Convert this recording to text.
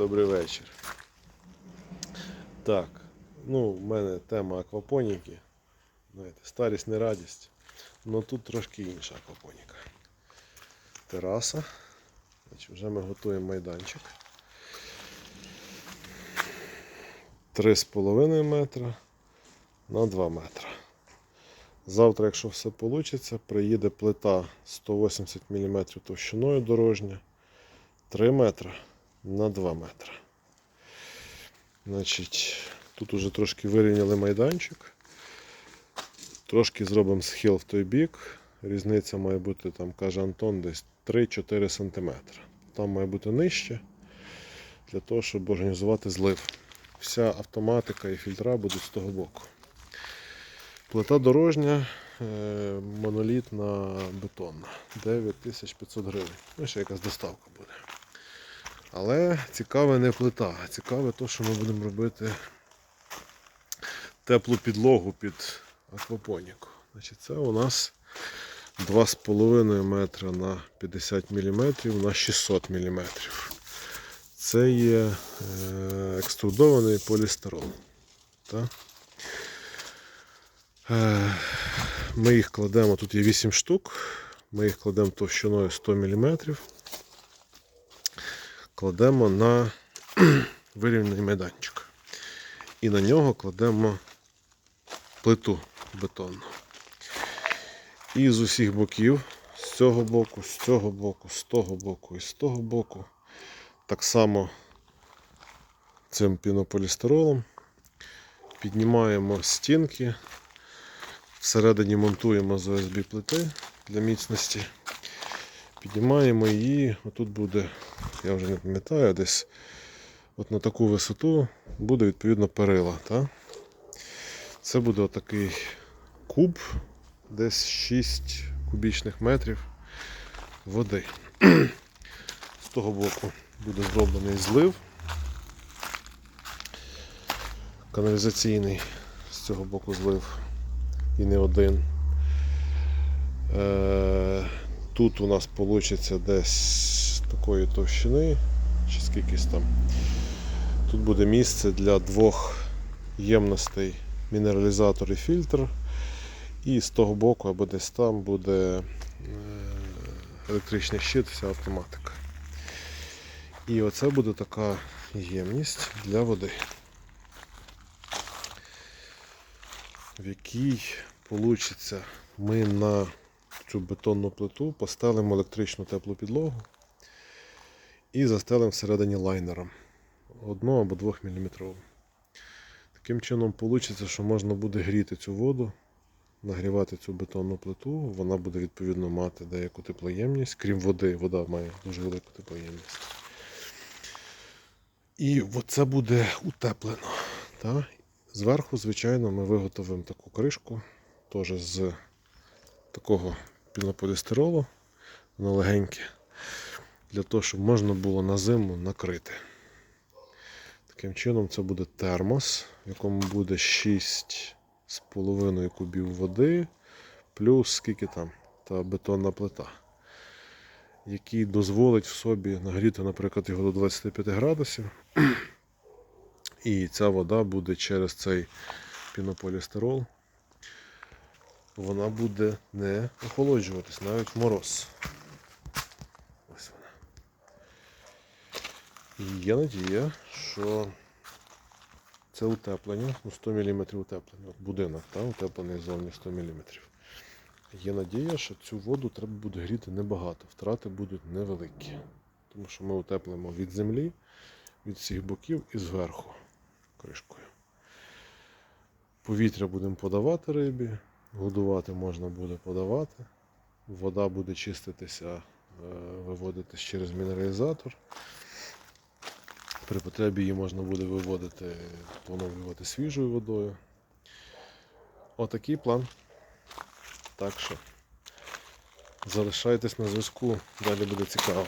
Добрий вечір. Так, ну, в мене тема аквапоніки. Знаєте, старість не радість. Ну тут трошки інша аквапоніка. Тераса. Значить, вже ми готуємо майданчик. 3,5 метра на 2 метра. Завтра, якщо все вийде, приїде плита 180 мм товщиною дорожня, 3 метра на 2 метра. Значить, тут уже трошки вирівняли майданчик. Трошки зробимо схил в той бік. Різниця має бути, там, каже Антон, десь 3-4 см. Там має бути нижче, для того, щоб організувати злив. Вся автоматика і фільтра будуть з того боку. Плита дорожня, е, монолітна бетонна. 9500 гривень. Ну, ще якась доставка буде. Але цікаве не плита, цікаве те, що ми будемо робити теплу підлогу під аквапоніку. Значить, Це у нас 2,5 метра на 50 мм на 600 мм. Це є е, екструдований полістирол. Е, Ми їх кладемо, тут є 8 штук, ми їх кладемо товщиною 100 мм. Кладемо на вирівняний майданчик. І на нього кладемо плиту бетонну. І з усіх боків, з цього боку, з цього боку, з того боку і з того боку, так само цим пінополістиролом піднімаємо стінки, всередині монтуємо з ОСБ плити для міцності. Піднімаємо її, отут буде, я вже не пам'ятаю, десь от на таку висоту буде відповідно перила. Та? Це буде отакий куб, десь 6 кубічних метрів води. З того боку буде зроблений злив. Каналізаційний з цього боку злив і не один. Е, Тут у нас вийде десь такої товщини, чи скількись там. Тут буде місце для двох ємностей мінералізатор і фільтр. І з того боку або десь там буде е, електричний щит, вся автоматика. І оце буде така ємність для води, в якій вийде ми на цю бетонну плиту поставимо електричну теплу підлогу і застелимо всередині лайнером 1 або 2 мм. Таким чином вийде, що можна буде гріти цю воду, нагрівати цю бетонну плиту, вона буде відповідно мати деяку теплоємність, крім води, вода має дуже велику теплоємність. І це буде утеплено. Та? Зверху, звичайно, ми виготовимо таку кришку, теж з такого пінополістиролу, воно легеньке, для того, щоб можна було на зиму накрити. Таким чином, це буде термос, в якому буде 6,5 кубів води, плюс скільки там та бетонна плита, який дозволить в собі нагріти, наприклад, його до 25 градусів. І ця вода буде через цей пінополістирол. Вона буде не охолоджуватись навіть в мороз. Ось вона. І є надія, що це утеплення, ну 100 мм утеплення. От будинок та, утеплений зовні 100 мм. Є надія, що цю воду треба буде гріти небагато, втрати будуть невеликі. Тому що ми утеплимо від землі, від всіх боків і зверху кришкою. Повітря будемо подавати рибі, годувати можна буде подавати. Вода буде чиститися, е, виводитись через мінералізатор. При потребі її можна буде виводити, поновлювати свіжою водою. Отакий план. Так що залишайтесь на зв'язку, далі буде цікаво.